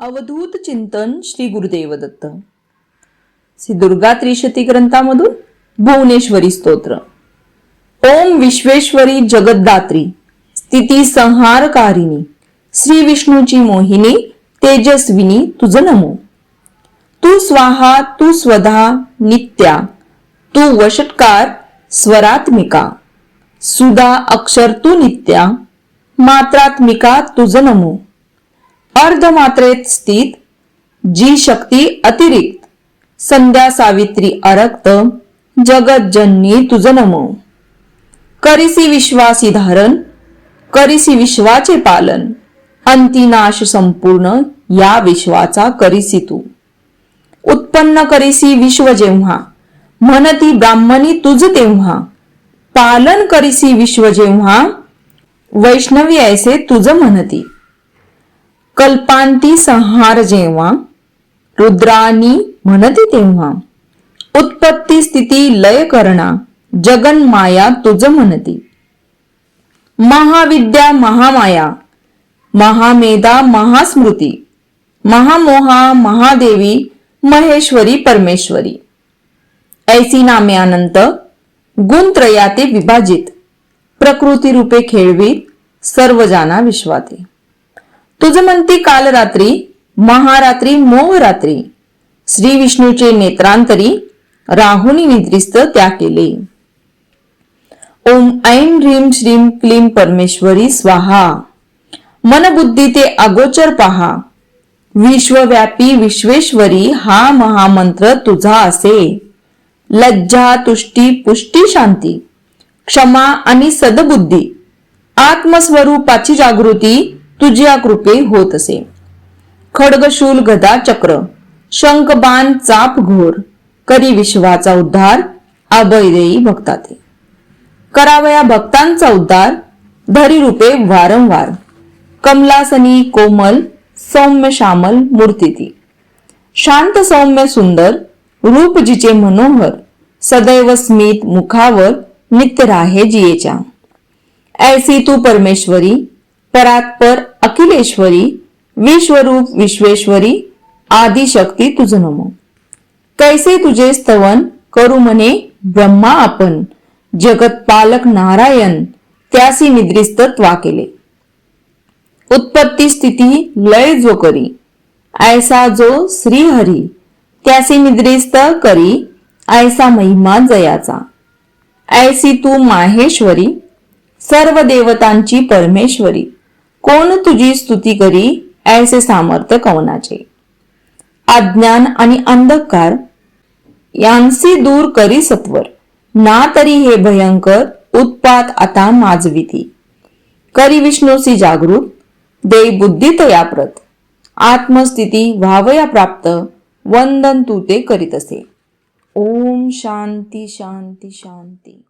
अवधूत चिंतन श्री गुरुदेव दत्त श्री दुर्गा त्रिशती ग्रंथामधून भुवनेश्वरी स्तोत्र. ओम विश्वेश्वरी जगद्दात्री स्थिती संहारकारिणी श्री विष्णूची मोहिनी तेजस्विनी तुझ नमो. तू स्वाहा तू स्वधा नित्या तू वषटकार स्वरात्मिका. सुधा अक्षर तू नित्या मात्रात्मिका तुझ नमो. अर्धमात्रेत स्थित जी शक्ती अतिरिक्त. संध्या सावित्री अरक्त जगज्जननी तुझ नमो. करिसी विश्वासी धारण करिसी विश्वाचे पालन अंतिनाश संपूर्ण या विश्वाचा करिसी तू. उत्पन्न करिसी विश्व जेव्हा म्हणती ब्राह्मणी तुझ तेव्हा पालन करिसी विश्व जेव्हा वैष्णवी ऐसे तुझ म्हणती. कल्पांती संहार जेव्हा रुद्रानी म्हणते तेव्हा उत्पत्ती स्थिती लय करणा जगन माया तुझ म्हणती. महाविद्या महामाया महामेधा महास्मृती महामोहा महादेवी महेश्वरी परमेश्वरी. ऐसी नामे अनंत गुणत्रयाते विभाजित प्रकृती रूपे खेळवीत सर्व जाना विश्वाते. तुझ म्हणती काल रात्री महारात्री मोह रात्री. श्री विष्णूचे नेत्रांतरी राहुनी निद्रिस्त त्या केले. ओम ऐं ह्रीम श्रीं क्लीं परमेश्वरी स्वाहा. मनबुद्धी ते अगोचर पहा. विश्वव्यापी विश्वेश्वरी हा महामंत्र तुझा असे. लज्जा तुष्टी पुष्टी शांती. क्षमा आणि सदबुद्धी. आत्मस्वरूपाची जागृती तुझ्या कृपे होत असे. खडगशूल गदा चक्र शंखबाण चाप घोर करी विश्वाचा उद्धार अभयदेयी भक्ताते. करावया भक्तांचा उद्धार धरी रूपे वारंवार. कमलासनी कोमल सौम्य श्यामल मूर्ती ती शांत सौम्य सुंदर रूप जिचे मनोहर सदैव स्मित मुखावर नित्य राहे जियेच्या. ऐसी तू परमेश्वरी परात्पर अखिलेश्वरी विश्वरूप विश्वेश्वरी आदिशक्ती तुझ नमो. कैसे तुझे स्तवन करू म्हणे ब्रह्मा आपण जगत पालक नारायण त्यासी निद्रिस्त त्वा केले. उत्पत्ती स्थिती लय जो करी ऐसा जो श्रीहरी त्यासी निद्रिस्त करी ऐसा महिमा जयाचा. ऐसी तू माहेश्वरी सर्व देवतांची परमेश्वरी. कोण तुझी स्तुती करी ऐसे सामर्थ्य कवनाचे? अज्ञान आणि अंधकार यांसी दूर करी सत्वर. ना तरी हे भयंकर उत्पात आता माजविती. करी विष्णूसी जागृत दे बुद्धी तयाप्रत. आत्मस्थिती व्हावया प्राप्त वंदन तू ते करीत असे. ओम शांती शांती शांती.